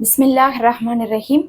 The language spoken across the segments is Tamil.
பிஸ்மில்லாஹ் ரஹ்மான் ரஹீம்.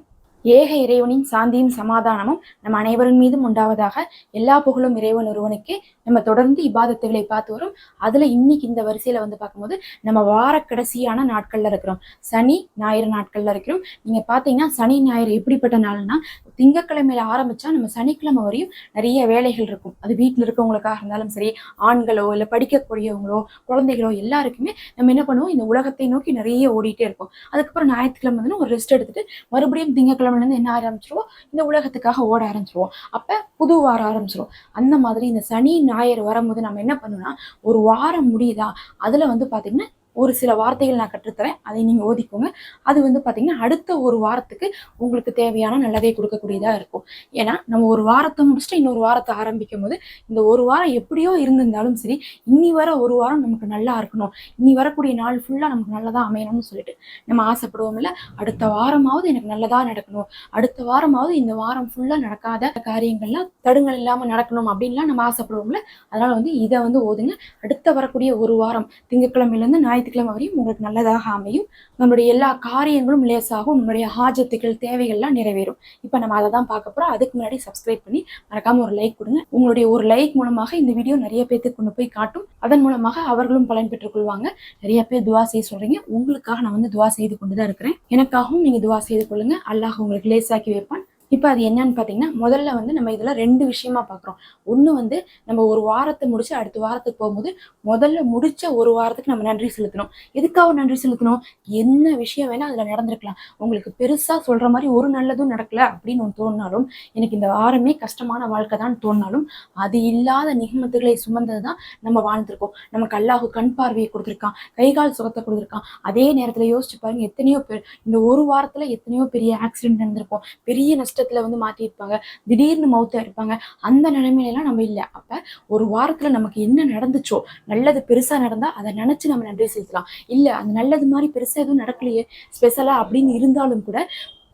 ஏக இறைவனின் சாந்தியும் சமாதானமும் நம் அனைவரின் மீதும் உண்டாவதாக எல்லா புகழும் இறைவன் ஒருவனுக்கு நம்ம தொடர்ந்து இபாதத்துகளை பார்த்து வரும். அதுல இன்னைக்கு இந்த வரிசையில வந்து பார்க்கும்போது நம்ம வார கடைசியான நாட்கள்ல இருக்கிறோம். சனி ஞாயிறு நாட்கள்ல இருக்கிறோம். நீங்க பாத்தீங்கன்னா சனி ஞாயிறு எப்படிப்பட்ட நாள்னா திங்கக்கிழமையில ஆரம்பிச்சா நம்ம சனிக்கிழமை வரையும் நிறைய வேலைகள் இருக்கும். அது வீட்டில் இருக்கவங்களுக்காக இருந்தாலும் சரி ஆண்களோ இல்லை படிக்கக்கூடியவங்களோ குழந்தைகளோ எல்லாருக்குமே நம்ம என்ன பண்ணுவோம்? இந்த உலகத்தை நோக்கி நிறைய ஓடிட்டே இருக்கும் அதுக்கப்புறம் ஞாயிற்றுக்கிழமை வந்து ஒரு ரெஸ்ட் எடுத்துட்டு மறுபடியும் திங்கக்கிழமைலேருந்து என்ன ஆரம்பிச்சிருவோம் இந்த உலகத்துக்காக ஓட ஆரம்பிச்சிருவோம். அப்போ புது வாரம் ஆரம்பிச்சிருவோம் அந்த மாதிரி இந்த சனி ஞாயிறு வரும்போது நம்ம என்ன பண்ணணும்னா ஒரு வாரம் முடியுதா? அதில் வந்து பார்த்திங்கன்னா ஒரு சில வார்த்தைகள் நான் கற்றுத்தரேன். அதை நீங்கள் ஓதிக்கோங்க. அது வந்து பார்த்திங்கன்னா அடுத்த ஒரு வாரத்துக்கு உங்களுக்கு தேவையான நல்லதே கொடுக்கக்கூடியதாக இருக்கும். ஏன்னா நம்ம ஒரு வாரத்தை முடிச்சுட்டு இன்னொரு வாரத்தை ஆரம்பிக்கும் போது இந்த ஒரு வாரம் எப்படியோ இருந்திருந்தாலும் சரி இன்னி வர ஒரு வாரம் நமக்கு நல்லா இருக்கணும். இன்னி வரக்கூடிய நாள் ஃபுல்லாக நமக்கு நல்லதாக அமையணும்னு சொல்லிட்டு நம்ம ஆசைப்படுவோம்ல அடுத்த வாரமாவது எனக்கு நல்லதாக நடக்கணும். அடுத்த வாரமாவது இந்த வாரம் ஃபுல்லாக நடக்காத காரியங்கள்லாம் தடுங்கள் இல்லாமல் நடக்கணும் அப்படின்லாம் நம்ம ஆசைப்படுவோம்ல அதனால் வந்து இதை வந்து ஓதுங்க. அடுத்த வரக்கூடிய ஒரு வாரம் திங்கட்கிழமையிலேருந்து ஞாயிற்றுக்கிழமை வரையும் உங்களுக்கு நல்லதாக அமையும். நம்மளுடைய எல்லா காரியங்களும் லேசாகும். நம்மளுடைய ஹாஜத்துக்கள் தேவைகள்லாம் நிறைவேறும். இப்போ நம்ம அதை தான் பார்க்க போகிறோம் அதுக்கு முன்னாடி சப்ஸ்கிரைப் பண்ணி மறக்காமல் ஒரு லைக் கொடுங்க. உங்களுடைய ஒரு லைக் மூலமாக இந்த வீடியோ நிறைய பேர்த்துக்கு கொண்டு போய் காட்டும். அதன் மூலமாக அவர்களும் பலன் பெற்றுக்கொள்வாங்க நிறைய பேர் துவா செய்ய சொல்கிறீங்க உங்களுக்காக நான் வந்து துவா செய்து கொண்டு தான் இருக்கிறேன். எனக்காகவும் நீங்கள் துவா செய்து கொள்ளுங்க. அல்லாஹ் உங்களுக்கு லேசாக்கி வைப்பான். இப்போ அது என்னன்னு பார்த்தீங்கன்னா முதல்ல வந்து நம்ம இதில் ரெண்டு விஷயமா பார்க்குறோம். ஒன்று வந்து நம்ம ஒரு வாரத்தை முடிச்சு அடுத்த வாரத்துக்கு போகும்போது முதல்ல முடிச்ச ஒரு வாரத்துக்கு நம்ம நன்றி செலுத்தணும். எதுக்காக நன்றி செலுத்தணும்? என்ன விஷயம் வேணால் அதில் நடந்திருக்கலாம். உங்களுக்கு பெருசாக சொல்கிற மாதிரி ஒரு நல்லதும் நடக்கல அப்படின்னு ஒன்று தோணினாலும் எனக்கு இந்த வாரமே கஷ்டமான வாழ்க்கை தான் தோணினாலும் அது இல்லாத நிகமத்துகளை சுமந்தது தான் நம்ம வாழ்ந்திருக்கோம். நமக்கு அல்லாஹு கண் பார்வையை கொடுத்துருக்கான் கைகால் சுகத்தை கொடுத்துருக்கான். அதே நேரத்தில் யோசிச்சு பாருங்க எத்தனையோ பேர் இந்த ஒரு வாரத்தில் எத்தனையோ பெரிய ஆக்சிடென்ட் நடந்திருக்கும். பெரிய நஷ்டத்தில் வந்து மாட்டியிருப்பாங்க திடீர்னு மௌத்தா இருப்பாங்க அந்த நிலைமையிலலாம் நம்ம இல்லை. அப்போ ஒரு வாரத்தில் நமக்கு என்ன நடந்துச்சோ நல்லது பெருசாக நடந்தால் அதை நினச்சி நம்ம நன்றி செலுத்தலாம். இல்லை அந்த நல்லது மாதிரி பெருசாக எதுவும் நடக்கலையே ஸ்பெஷலாக அப்படின்னு இருந்தாலும் கூட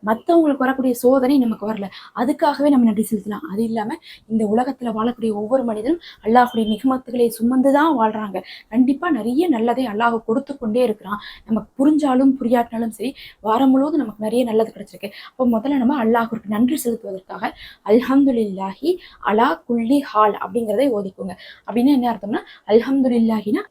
மற்றவங்களுக்கு வரக்கூடிய சோதனை நமக்கு வரல. அதுக்காகவே நம்ம நன்றி செலுத்தலாம். அது இல்லாமல் இந்த உலகத்தில் வாழக்கூடிய ஒவ்வொரு மனிதனும் அல்லாஹுடைய நிகமத்துகளை சுமந்து தான் வாழ்கிறாங்க கண்டிப்பாக நிறைய நல்லதை அல்லாஹ் கொடுத்து கொண்டே இருக்கிறான். நமக்கு புரிஞ்சாலும் புரியாட்டினாலும் சரி வாரம் முழுவதும் நமக்கு நிறைய நல்லது கிடைச்சிருக்கு. அப்போ முதல்ல நம்ம அல்லாஹுக்கு நன்றி செலுத்துவதற்காக அல்ஹம்துலில்லாஹி அலா குல்லி ஹால் அப்படிங்கிறதை ஓதிக்கோங்க. அப்படின்னு என்ன அர்த்தம்னா அல்ஹம்துலில்லாஹினா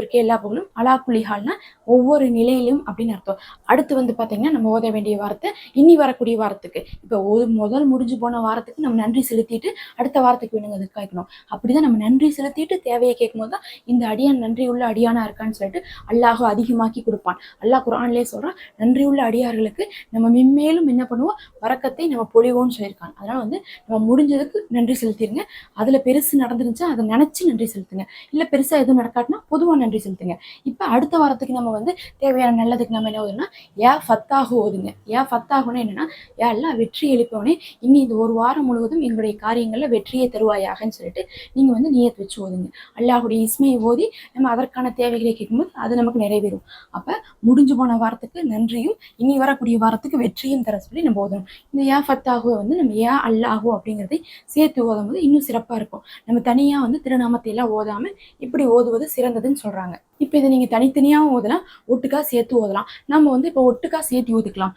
இருக்கே எல்லா புகழும் அலா குல்லி ஹால்னா ஒவ்வொரு நிலையிலும் அப்படின்னு அர்த்தம். அடுத்து வந்து பார்த்தீங்கன்னா நம்ம ஓத வேண்டிய வார்த்தை இனி வரக்கூடிய வாரத்துக்கு. இப்போ ஒரு முதல் முடிஞ்சு போன வாரத்துக்கு நம்ம நன்றி செலுத்திட்டு அடுத்த வாரத்துக்கு வேணுங்க அதுக்கு கேட்கணும். அப்படிதான் நம்ம நன்றி செலுத்திட்டு தேவையை கேட்கும்போது தான் இந்த அடியான் நன்றி உள்ள அடியானா இருக்கான்னு சொல்லிட்டு அல்லாஹ் அதிகமாக்கி கொடுப்பான். அல்லாஹ் குரான்லேயே சொல்கிறான் நன்றி உள்ள அடியார்களுக்கு நம்ம மென்மேலும் என்ன பண்ணுவோம்? வரக்கத்தை நம்ம பொழிவோம்னு சொல்லியிருக்காங்க அதனால வந்து நம்ம முடிஞ்சதுக்கு நன்றி செலுத்திடுங்க அதில் பெருசு நடந்துருந்துச்சா அதை நினச்சி நன்றி செலுத்துங்க. இல்லை பெருசாக எதுவும் நடக்காட்டினா பொதுவாக நன்றி செலுத்துங்க. இப்போ அடுத்த வாரத்துக்கு நம்ம வந்து தேவையான நல்லதுக்கு நம்ம என்ன ஓதுனா ஏ ஃபத்தாகு ஓதுங்க. ஏ ஃபத்தாகுன்னு என்னன்னா எல்லாம் வெற்றி எழுப்பவனே இனி இந்த ஒரு வாரம் முழுவதும் எங்களுடைய காரியங்களில் வெற்றியை தருவாயாகன்னு சொல்லிட்டு நீங்க வந்து நியத் வச்சு ஓதுங்க. அல்லாஹுடைய இஸ்மையை ஓதி நம்ம அதற்கான தேவைகளை கேட்கும்போது அது நமக்கு நிறைவேறும். அப்ப முடிஞ்சு போன வாரத்துக்கு நன்றியும் இனி வரக்கூடிய வாரத்துக்கு வெற்றியும் தர சொல்லி நம்ம ஓதணும். இந்த ஏ ஃபத்தாகுவை வந்து நம்ம ஏ அல்லாஹோ அப்படிங்கிறதை சேர்த்து ஓதும் போது இன்னும் சிறப்பாக இருக்கும். நம்ம தனியாக வந்து திருநாமத்தை எல்லாம் ஓதாம இப்படி ஓதுவது சிறந்ததுன்னு சொல்றாங்க. இப்போ இதை நீங்கள் தனித்தனியாகவும் ஓதலாம் ஒட்டுக்கா சேர்த்து ஓதலாம். நம்ம வந்து இப்போ ஒட்டுக்கா சேர்த்து ஓதிக்கலாம்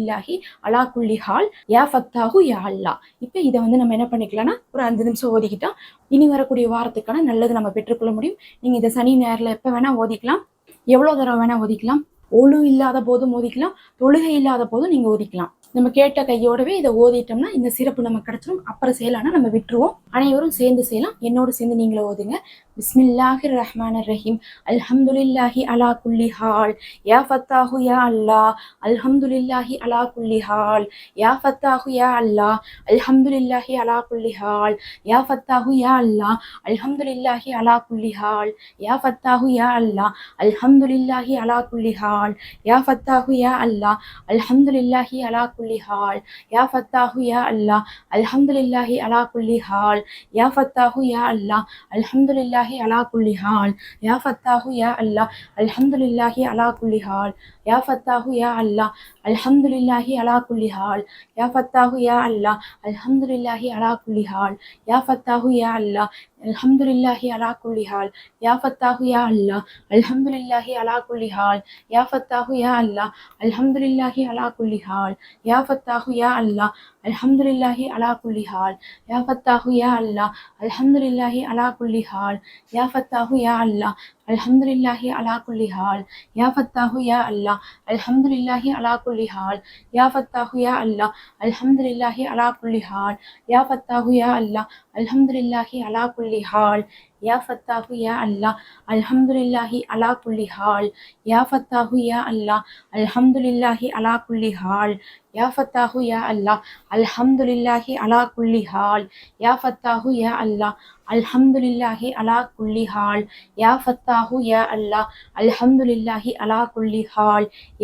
இல்லாஹி அலா குல்லி ஹால் யா ஃபத்தாஹு யா அல்லா இப்போ இதை வந்து நம்ம என்ன பண்ணிக்கலாம்னா ஒரு அஞ்சு நிமிஷம் ஓதிக்கிட்டா இனி வரக்கூடிய வாரத்துக்கான நல்லது நம்ம பெற்றுக்கொள்ள முடியும். நீங்கள் இதை சனி நேரில் எப்போ வேணால் ஓதிக்கலாம். எவ்வளோ தடவை வேணால் ஓதிக்கலாம். ஒழு இல்லாத போதும் ஓதிக்கலாம். தொழுகை இல்லாத போதும் நீங்கள் ஓதிக்கலாம். நம்ம கேட்ட கையோடவே இதை ஓதிட்டோம்னா இந்த சிறப்பு நமக்கு கிடைச்சிடும் அப்புறம் செய்யலாம்னா நம்ம விட்டுருவோம். அனைவரும் சேர்ந்து செய்யலாம். என்னோட சேர்ந்து நீங்களும் ஓதுங்க. பிஸ்மில்லாஹி ரஹ்மான் ரஹீம் அல்ஹம்துலில்லாஹி அலா குல்லி ஹால். யா ஃபத்தாஹு யா அல்லா அல்ஹம்துலில்லாஹி அலா குல்லி ஹால். யா ஃபத்தாஹு யா அல்லா அல்ஹம்துலில்லாஹி அலா குல்லி ஹால். யா ஃபத்தாஹு யா அல்லா அல்ஹம்துலில்லாஹி அலா குல்லி ஹால். யா ஃபத்தாஹு யா அல்லா அல்ஹம்துலில்லாஹி அலா குல்லி ஹால். யா ஃபத்தாஹு யா அல்லா அல்ஹம்துலில்லாஹி அலா குல்லி ஹால் யா ஃபத்தாஹு யா அல்லா அல்ஹம்துலில்லாஹி அலா குல்லி ஹால் யா ஃபத்தாஹு யா அல்லா அல்ஹம்துலில்லாஹி அலா குல்லி ஹால் யா ஃபத்தாஹு யா அல்லா அல்ஹம்துலில்லாஹி அலா குல்லி ஹால் யா ஃபத்தாஹு யா அல்லாஹ் அல்ஹம்துலில்லாஹி அலா குல்லி ஹால் யா ஃபத்தாஹு யா அல்லாஹ் அல்ஹம்துலில்லாஹி அலா குல்லி ஹால் யா ஃபத்தாஹு யா அல்லாஹ் அல்ஹம்துலில்லாஹி அலா குல்லி ஹால் யா ஃபத்தாஹு யா அல்லாஹ் அல்ஹம்துலில்லாஹி அலா குல்லி ஹால் யா ஃபத்தாஹு யா அல்லாஹ் அல்ஹம்துலில்லாஹி அலா குல்லி ஹால் யா ஃபத்தாஹு யா அல்லாஹ் அல்ஹம்துலில்லாஹி அலா குல்லி ஹால் யா ஃபத்தாஹு யா அல்லாஹ் அல்ஹம்துலில்லாஹி அலா குல்லி ஹால் யா ஃபத்தாஹு யா الحمد لله على كل حال يا فتاه يا الله الحمد لله على كل حال يا فتاه يا الله الحمد لله على كل حال يا فتاه يا الله الحمد لله على كل حال யா ஃபத்தாஹு யா அல்லாஹ் அல்ஹம்துலில்லாஹி அலா குல்லி ஹால் யா ஃபத்தாஹு யா அல்லாஹ் அல்ஹம்துலில்லாஹி அலா குல்லி ஹால் யா ஃபத்தாஹு யா அல்லாஹ் அல்ஹம்துலில்லாஹி அலா குல்லி ஹால் யா ஃபத்தாஹு யா அல்லாஹ் அல்ஹம்துலில்லாஹி அலா குல்லி ஹால் யா ஃபத்தாஹு யா அல்லாஹ் அல்ஹம்துலில்லாஹி அலா குல்லி ஹால்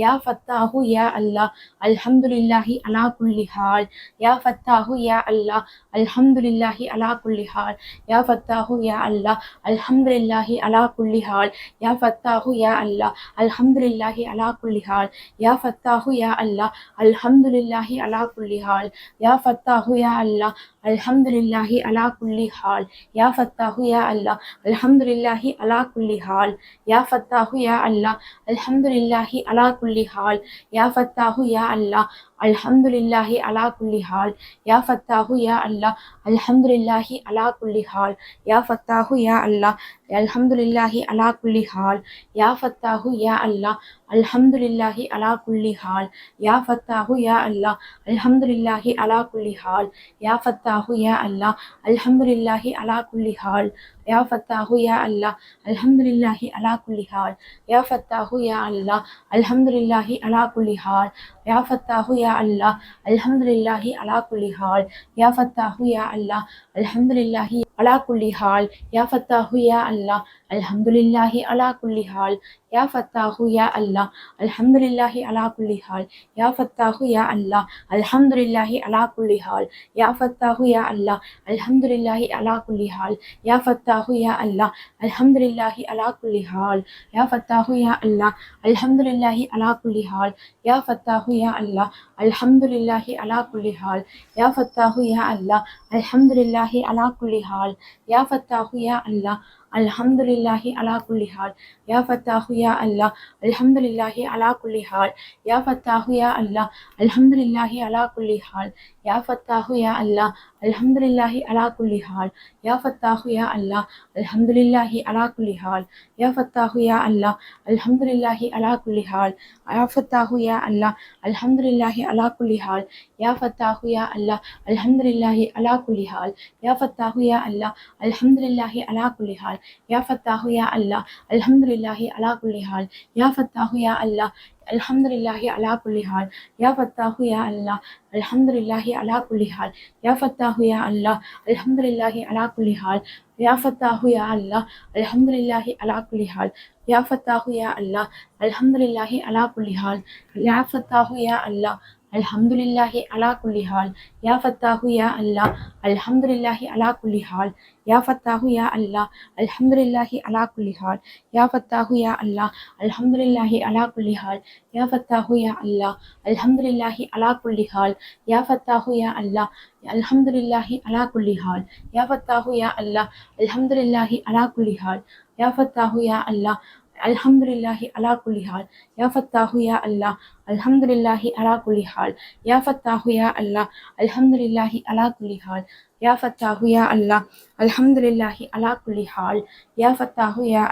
யா ஃபத்தாஹு யா அல்லாஹ் அல்ஹம்துலில்லாஹி அலா குல்லி ஹால் யா ஃபத்தாஹு யா அல்லாஹ் அல்ஹம்துலில்லாஹி அலா குல்லி ஹால் யா ஃபத்தாஹு யா അല്ല അൽഹംദുലില്ലാഹി അലാ കുല്ലി ഹാൾ യാ ഫത്താഹു യാ അല്ല അൽഹംദുലില്ലാഹി അലാ കുല്ലി ഹാൾ യാ ഫത്താഹു യാ അല്ല അൽഹംദുലില്ലാഹി അലാ കുല്ലി ഹാൾ യാ ഫത്താഹു യാ അല്ല அல்ஹம்துலில்லாஹி அலா குல்லி ஹால் யா ஃபத்தாஹு யா அல்லாஹ் அல்ஹம்துலில்லாஹி அலா குல்லி ஹால் யா ஃபத்தாஹு யா அல்லாஹ் அல்ஹம்துலில்லாஹி அலா குல்லி ஹால் யா ஃபத்தாஹு யா அல்லாஹ் அல்ஹம்துலில்லாஹி அலா குல்லி ஹால் யா ஃபத்தாஹு யா அல்லாஹ் அல்ஹம்துலில்லாஹி அலா குல்லி ஹால் யா ஃபத்தாஹு யா அல்லாஹ் அல்ஹம்துலில்லாஹி அலா குல்லி ஹால் யா ஃபத்தாஹு யா அல்லாஹ் அல்ஹம்துலில்லாஹி அலா குல்லி ஹால் யா ஃபத்தாஹு யா அல்லாஹ் அல்ஹம்துலில்லாஹி அலா குல்லி ஹால் யா ஃபத்தாஹு யா அல்லாஹ் அல்ஹம்துலில்லாஹி அலா குல்லி ஹால் يا فتاه يا الله الحمد لله على كل حال. يا فتاه يا الله الحمد لله على كل حال. يا فتاه يا الله الحمد لله على كل حال. يا فتاه يا الله الحمد لله على كل حال. يا فتاه يا الله الحمد لله على كل حال. يا فتاه يا الله الحمد لله على كل حال. يا فتاه يا الله الحمد لله على كل حال. يا فتاه يا الله الحمد لله على كل حال. يا فتاه فتاهو يا الله الحمد لله على كل حال. يا فتاهو يا الله الحمد لله على كل حال. يا فتاهو يا الله الحمد لله على كل حال. يا فتاهو يا الله الحمد لله على كل حال. يا فتاهو يا الله அல்ஹம்துலில்லாஹி அலா குல்லி ஹால் யா ஃபத்தாஹு யா அல்லாஹ் அல்ஹம்துலில்லாஹி அலா குல்லி ஹால் யா ஃபத்தாஹு யா அல்லாஹ் அல்ஹம்துலில்லாஹி அலா குல்லி ஹால் யா ஃபத்தாஹு யா அல்லாஹ் அல்ஹம்துலில்லாஹி அலா குல்லி ஹால் யா ஃபத்தாஹு யா அல்லாஹ் அல்ஹம்துலில்லாஹி அலா குல்லி ஹால் யா ஃபத்தாஹு யா அல்லாஹ் அல்ஹம்துலில்லாஹி அலா குல்லி ஹால் யா ஃபத்தாஹு யா அல்லாஹ் அல்ஹம்துலில்லாஹி அலா குல்லி ஹால் யா ஃபத்தாஹு யா அல்லாஹ் அல்ஹம்துலில்லாஹி அலா குல்லி ஹால் யா ஃபத்தாஹு யா அல்லாஹ் அல்ஹம்துலில்லாஹி அலா குல்லி ஹால் யா ஃபத்தாஹு யா அல்லாஹ் அல்ஹம்துலில்லாஹி அலா குல்லி ஹால் யா ஃபத்தாஹு யா அல்லாஹ் அல்ஹம்துலில்லாஹி அலா குல்லி ஹால் யா ஃபத்தாஹு யா அல்லாஹ் அல்ஹம்துலில்லாஹி அலா குல்லி ஹால் யா ஃபத்தாஹு யா அல்லாஹ் அல்ஹம்துலில்லாஹி அலா குல்லி ஹால் யா ஃபத்தாஹு யா அல்லாஹ் அல்ஹம்துலில்லாஹி அலா குல்லி ஹால் யா ஃபத்தாஹு யா அல்லாஹ் அல்ஹம்துலில்லாஹி அலா குல்லி ஹால் யா ஃபத்தாஹு யா அல்லாஹ் அல்ஹம்துலில்லாஹி அலா குல்லி ஹால் யா ஃபத்தாஹு யா அல்லாஹ் அல்ஹம்துலில்லாஹி அலா குல்லி ஹால் யா ஃபத்தாஹு யா அல்லாஹ் அல்ஹம்துலில்லாஹி அலா குல்லி ஹால் யா ஃபத்தாஹு யா அல்லாஹ் அல்ஹம்துலில்லாஹி அலா குல்லி ஹால் யா ஃபத்தாஹு யா அல்லாஹ் அல்ஹம்துலில்லாஹி அலா குல்லி ஹால் யா ஃபத்தாஹு யா அல்லாஹ் அல்ஹம்துலில்லாஹி அலா குல்லி ஹால் யா ஃபத்தாஹு யா அல்லாஹ் அல்ஹம்துலில்லாஹி அலா குல்லி ஹால் யா ஃபத்தாஹு யா அல்லாஹ் அல்ஹம்துலில்லாஹி அலா குல்லி ஹால் யா ஃபத்தாஹு யா அல்லாஹ் அல்ஹம்துலில்லாஹி அலா குலிஹால் யா ஃபத்தாஹு யா அல்லாஹ். அல்ஹம்துலில்லாஹி அலா குலிஹால் யா ஃபத்தாஹு யா அல்லாஹ். அல்ஹம்துலில்லாஹி அலா குலிஹால் யா ஃபத்தாஹு யா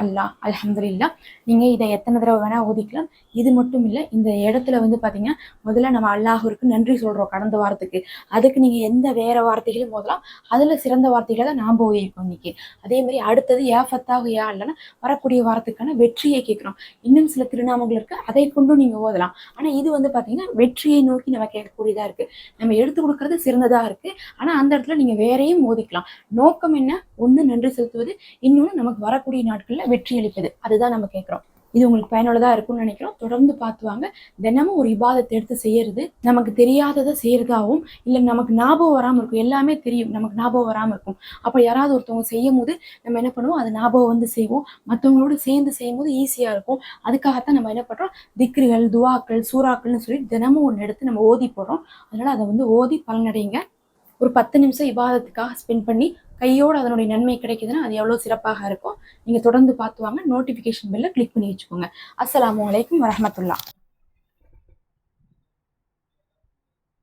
நீங்கள் இதை எத்தனை தடவை வேணால் ஓதிக்கலாம். இது மட்டும் இல்லை இந்த இடத்துல வந்து பார்த்தீங்கன்னா முதல்ல நம்ம அல்லாஹூருக்கு நன்றி சொல்கிறோம் கடந்த வாரத்துக்கு. அதுக்கு நீங்கள் எந்த வேற வார்த்தைகளும் ஓதலாம். அதில் சிறந்த வார்த்தைகளை தான் நாம் ஓதியிருக்கோம் இன்னைக்கு. அதே மாதிரி அடுத்தது யா ஃபத்தாஹு யா இல்லைன்னா வரக்கூடிய வாரத்துக்கான வெற்றியை கேட்குறோம். இன்னும் சில திருநாமங்கள் இருக்குது அதை கொண்டும் நீங்கள் ஓதலாம். ஆனால் இது வந்து பார்த்தீங்கன்னா வெற்றியை நோக்கி நம்ம கேட்கக்கூடியதாக இருக்குது நம்ம எடுத்து கொடுக்கறது சிறந்ததாக இருக்குது ஆனால் அந்த இடத்துல நீங்கள் வேறையும் மோதிக்கலாம். நோக்கம் என்ன? ஒன்று நன்றி செலுத்துவது. இன்னொன்று நமக்கு வரக்கூடிய நாட்களில் வெற்றி அளிப்பது. அதுதான் நம்ம கேட்குறோம். இது உங்களுக்கு பயனுள்ளதா இருக்கும்னு நினைக்கிறோம். தொடர்ந்து பார்த்துவாங்க தினமும் ஒரு இபாதத்தை எடுத்து செய்யறது நமக்கு தெரியாததை செய்யறதாகவும் இல்லை நமக்கு ஞாபகம் வராமல் இருக்கும். எல்லாமே தெரியும். நமக்கு ஞாபகம் வராமல் இருக்கும். அப்போ யாராவது ஒருத்தவங்க செய்யும் போது நம்ம என்ன பண்ணுவோம்? அது ஞாபகம் வந்து செய்வோம். மற்றவங்களோட சேர்ந்து செய்யும் போது ஈஸியாக இருக்கும். அதுக்காகத்தான் நம்ம என்ன பண்ணுறோம் திக்ருகள் துவாக்கள் சூறாக்கள்னு சொல்லி தினமும் ஒன்று எடுத்து நம்ம ஓதி போடுறோம். அதனால அதை வந்து ஓதி பலனடைங்க ஒரு பத்து நிமிஷம் இபாதத்துக்காக ஸ்பெண்ட் பண்ணி கையோடு அதனுடைய நன்மை கிடைக்குதுன்னா அது எவ்வளோ சிறப்பாக இருக்கும் நீங்கள் தொடர்ந்து பார்த்து வாங்க. நோட்டிஃபிகேஷன் பெல்ல கிளிக் பண்ணி வச்சுக்கோங்க. அஸ்ஸலாமு வலைக்கம் வரமத்துல்லா